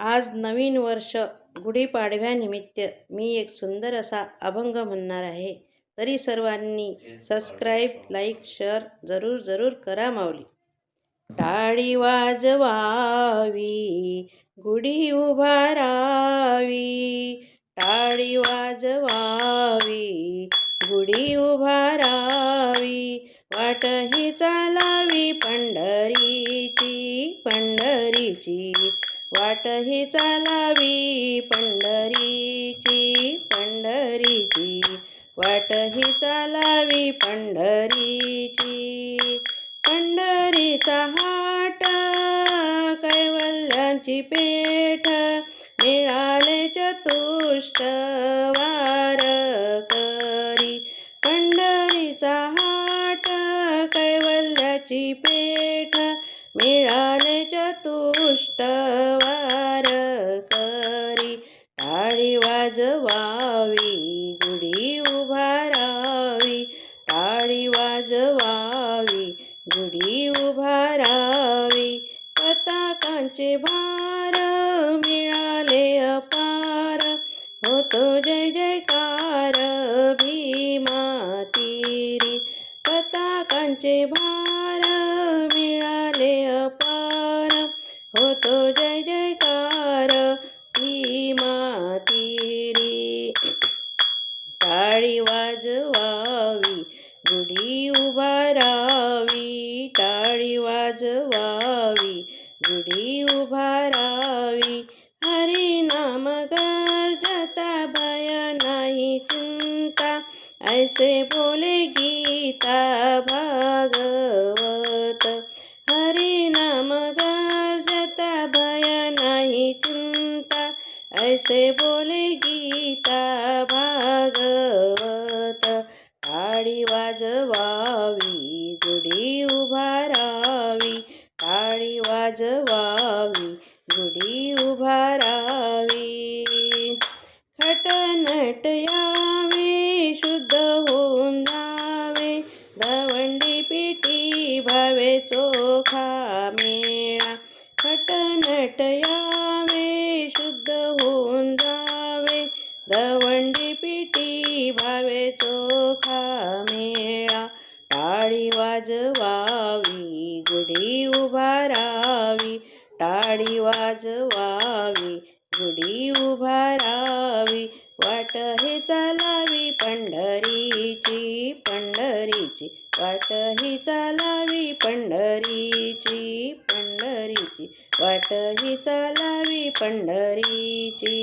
आज नवीन वर्ष गुढीपाडव्यानिमित्त मी एक सुंदर असा अभंग म्हणणार आहे. तरी सर्वांनी सबस्क्राईब लाईक शेअर जरूर जरूर करा माऊली. टाळी वाजवावी गुढी उभारावी. टाळी वाजवावी गुढी उभारावी. वाट ही चालावी पंढरीची पंढरीची. वाट ही चालावी पंढरीची पंढरीची. वाट ही चालावी पंढरीची. पंढरीचा हाट कैवल्यांची पेठ. मिळाले चतुष्ट वार करी. पंढरीचा हाट कैवल्याची पेठ. मिळाले चतुष्ट वार करी. टाळी वाजवावी गुढी उभारावी टाळी वाजवावी गुढी उभारावी पताकांचे भार मिळाले अपार. होतो जय जयकार भीमा तीरी. पताकांचे भार होतो जय जयकार भीमा टाळी वाजवावी गुढी उभारावी टाळी वाजवावी गुढी उभारावी हरी नाम गर्जता भय नाही चिंता. ऐसे बोले गीता भागवत. संता ऐसे बोले गीता भागवत. टाळी वाजवावी गुढी उभारावी टाळी वाजवावी गुढी उभारावी खटनट यावे शुद्ध होऊन जावे. दवंडी पिटी भावे चोखा मेळा. खटनट यावे दवंडी पिटी भावे चोखा मेळा. टाळी वाजवावी गुढी उभारावी. टाळी वाजवावी गुढी उभारावी. वाट हे चालावी पंढरीची पंढरीची. वाट ही चालावी पंढरीची पंढरीची. वाट ही चालावी पंढरीची.